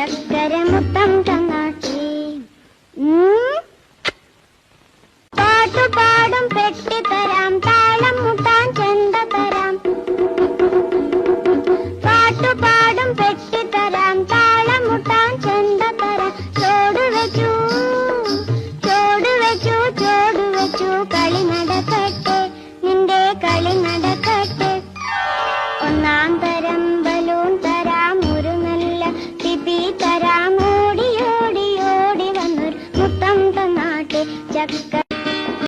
ചക്കര മുത്തം തന്നാട്ടി പാട്ടുപാടും പെട്ടി തരാം താളം മുട്ടാൻ ചെണ്ട തരാം. പാട്ടുപാടും പെട്ടി തരാം താളം മുട്ടാൻ ചെണ്ട തരാം. ചോട് വെച്ചു ചോട് വെച്ചു ചോട് വെച്ചു കളി നടക്കട്ടെ. നിന്റെ കളി Jack